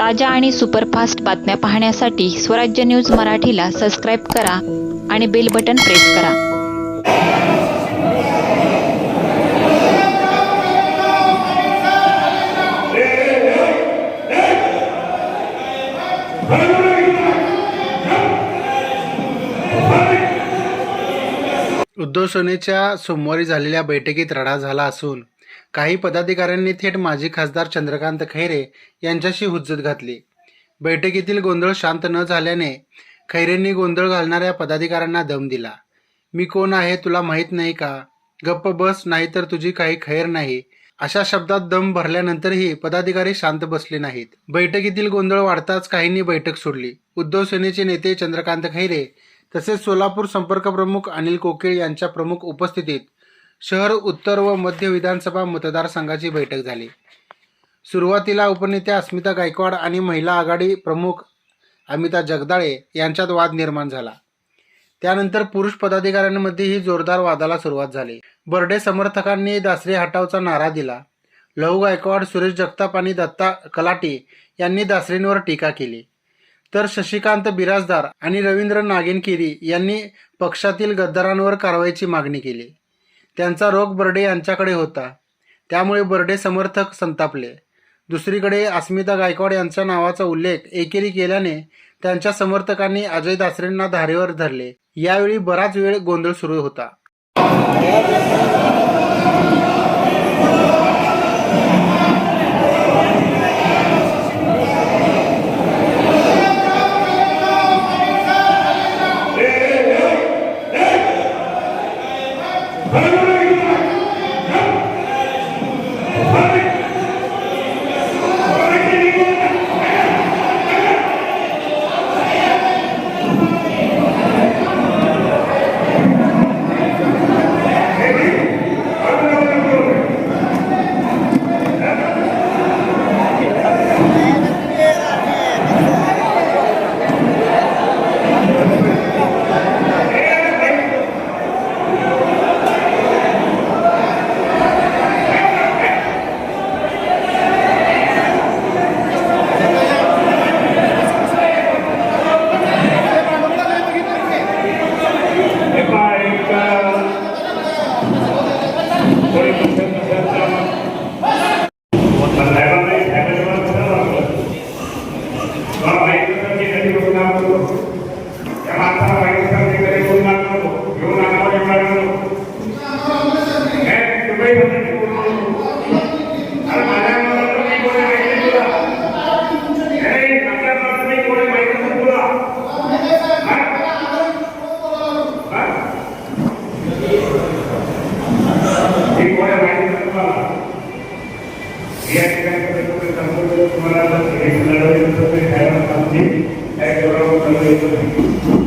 ताज्या आणि सुपरफास्ट बातम्या पाहण्यासाठी स्वराज्य न्यूज मराठीला सबस्क्राईब करा आणि बेल बटन प्रेस करा. उद्धव सेनेच्या सोमवारी झालेल्या बैठकीत रडा झाला असून काही पदाधिकाऱ्यांनी थेट माजी खासदार चंद्रकांत खैरे यांच्याशी हुज्जत घातली. बैठकीतील गोंधळ शांत न झाल्याने खैरेंनी गोंधळ घालणाऱ्या पदाधिकाऱ्यांना दम दिला. मी कोण आहे तुला माहीत नाही का? गप्प बस नाही तर तुझी काही खैर नाही. अशा शब्दात दम भरल्यानंतरही पदाधिकारी शांत बसले नाहीत. बैठकीतील गोंधळ वाढताच काहींनी बैठक सोडली. उद्धव सेनेचे नेते चंद्रकांत खैरे तसेच सोलापूर संपर्क प्रमुख अनिल कोकिळ यांच्या प्रमुख उपस्थितीत शहर उत्तर व मध्य विधानसभा मतदारसंघाची बैठक झाली. सुरुवातीला उपनेत्या अस्मिता गायकवाड आणि महिला आघाडी प्रमुख अमिता जगदाळे यांच्यात वाद निर्माण झाला. त्यानंतर पुरुष पदाधिकाऱ्यांमध्येही जोरदार वादाला सुरुवात झाली. बर्डे समर्थकांनी दासरे हटावचा नारा दिला. लहू गायकवाड सुरेश जगताप आणि दत्ता कलाटी यांनी दासरेंवर टीका केली. तर शशिकांत बिराजदार आणि रवींद्र नागिनकिरी यांनी पक्षातील गद्दारांवर कारवाईची मागणी केली. त्यांचा रोग बर्डे यांच्याकडे होता. त्यामुळे बर्डे समर्थक संतापले. दुसरीकडे अस्मिता गायकवाड यांच्या नावाचा उल्लेख एकेरी केल्याने त्यांच्या समर्थकांनी अजय दासरेंना धारेवर धरले. यावेळी बराच वेळ गोंधळ सुरू होता. Hallelujah. तुम्हाला एक लढवण्याचं ते खायला सांगते काय गौरव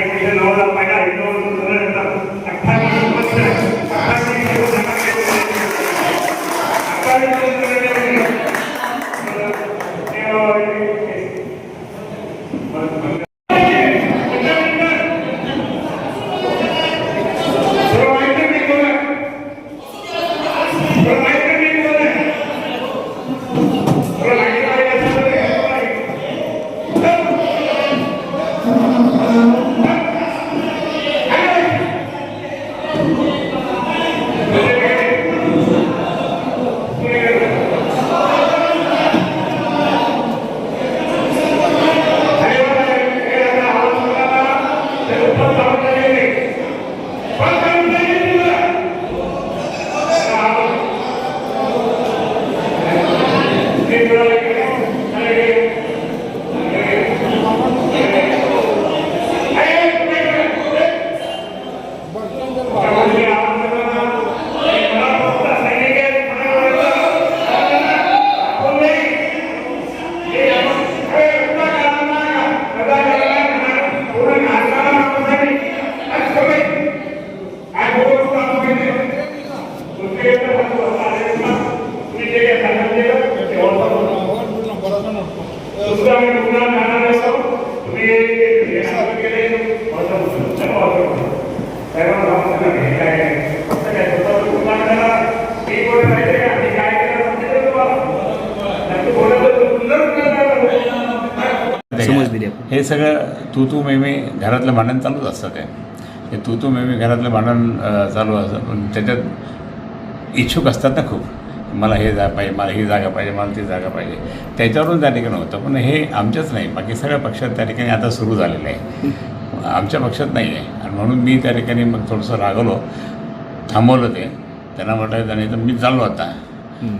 கைப்பிடித்து நோதல் பயணம் Hallelujah. प्रकारे सगळं तू तू मेमे घरातलं भांडण चालूच असतं ते. हे तू तू मेमे घरातलं भांडण चालू असतं. पण त्याच्यात इच्छुक असतात ना खूप. मला हे जा पाहिजे मला ही जागा पाहिजे मला ती जागा पाहिजे. त्याच्यावरून त्या ठिकाणी होतं. पण हे आमच्याच नाही. बाकी सगळ्या पक्षात त्या ठिकाणी आता सुरू झालेलं आहे. आमच्या पक्षात नाही आहे. आणि म्हणून मी त्या ठिकाणी मग थोडंसं रागवलो थांबवलं ते. त्यांना म्हटलं त्याने तर मी चाललो आता.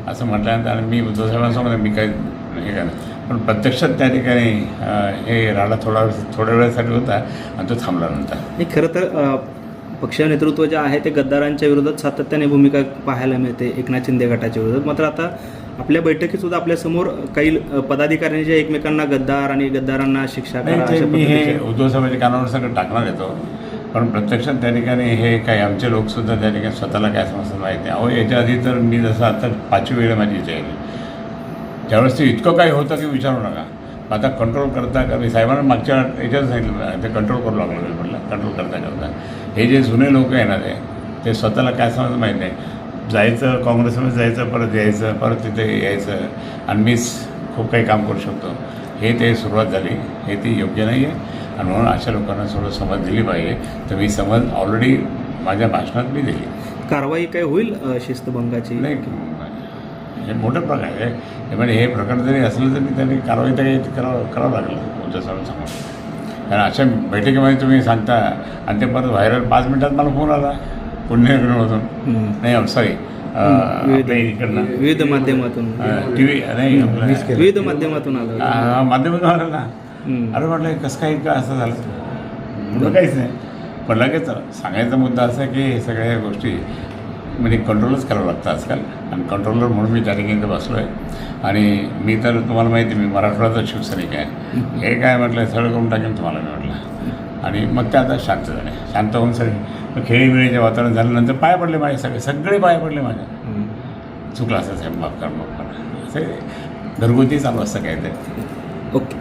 असं म्हटल्यानंतर आणि मी साहेबांसमोर मी काही हे करणार पण प्रत्यक्षात त्या ठिकाणी हे राडा थोडा थोड्या वेळासाठी होता आणि तो थांबला नंतर नाही खरं तर पक्ष नेतृत्व जे आहे ते गद्दारांच्या विरोधात सातत्याने भूमिका पाहायला मिळते एकनाथ शिंदे गटाच्या विरोधात. मात्र आता आपल्या बैठकीत सुद्धा आपल्यासमोर काही पदाधिकाऱ्यांनी जे एकमेकांना गद्दार आणि गद्दारांना शिक्षा मी हे उद्धव साहेबांच्या कानावर सगळं टाकणार येतो. पण प्रत्यक्षात त्या ठिकाणी हे काही आमचे लोकसुद्धा त्या ठिकाणी स्वतःला काय समजतात माहीत नाही. अहो याच्या आधी तर मी जसं आता पाचवी वेळ माझी इथे आहे त्यावेळेस ते इतकं काही होतं की विचारू नका. मग आता कंट्रोल करता का? मी साहेबांना मागच्या याच्यात सांगितलं ते कंट्रोल करू लागलो. मी म्हटलं कंट्रोल करता करता. हे जे जुने लोक आहे ना ते ते स्वतःला काय समजत माहीत नाही. जायचं काँग्रेसमध्ये जायचं परत यायचं परत तिथे यायचं आणि मीच खूप काही काम करू शकतो. हे ते सुरुवात झाली. हे ती योग्य नाही आहे आणि म्हणून अशा लोकांना थोडं समज दिली पाहिजे. तर मी समज ऑलरेडी माझ्या भाषणात मी दिली. कारवाई काय होईल शिस्तभंगाची? नाही. हे मोठं प्रकार आहे. हे म्हणजे हे प्रकरण जरी असलं तरी त्यांनी कारवाई तरी करावं करावं लागलं उद्धव साहेबांसमोर कारण अशा बैठकीमध्ये तुम्ही सांगता आणि ते परत व्हायरल पाच मिनिटात मला फोन आला हम्म. नाही सॉरी इकडनं. विविध माध्यमातून. टी व्ही नाही विविध माध्यमातून आलं. हा, माध्यमातून आलं ना. अरे म्हटलं कसं काय का असं झालं? म्हटलं काहीच नाही. पण लगेच सांगायचा मुद्दा असा आहे की हे सगळ्या गोष्टी म्हणजे कंट्रोलच करावं लागतं आजकाल. आणि कंट्रोलर म्हणून मी त्या ठिकाणी बसलो आहे. आणि मी तर तुम्हाला माहिती मी मराठवाड्याचा शिवसैनिक आहे. हे काय म्हटलं सगळं करून टाकेन तुम्हाला मी म्हटलं. आणि मग ते आता शांत झाले. शांत होऊन सगळे मग खेळीमेळीचे वातावरण झाल्यानंतर पाय पडले माझे सगळे. सगळे पाय पडले माझ्या हम्म. चुकलं असं साहेब माफ कर माफ कर. असे घरगुती चालू असतं काय ते ओके.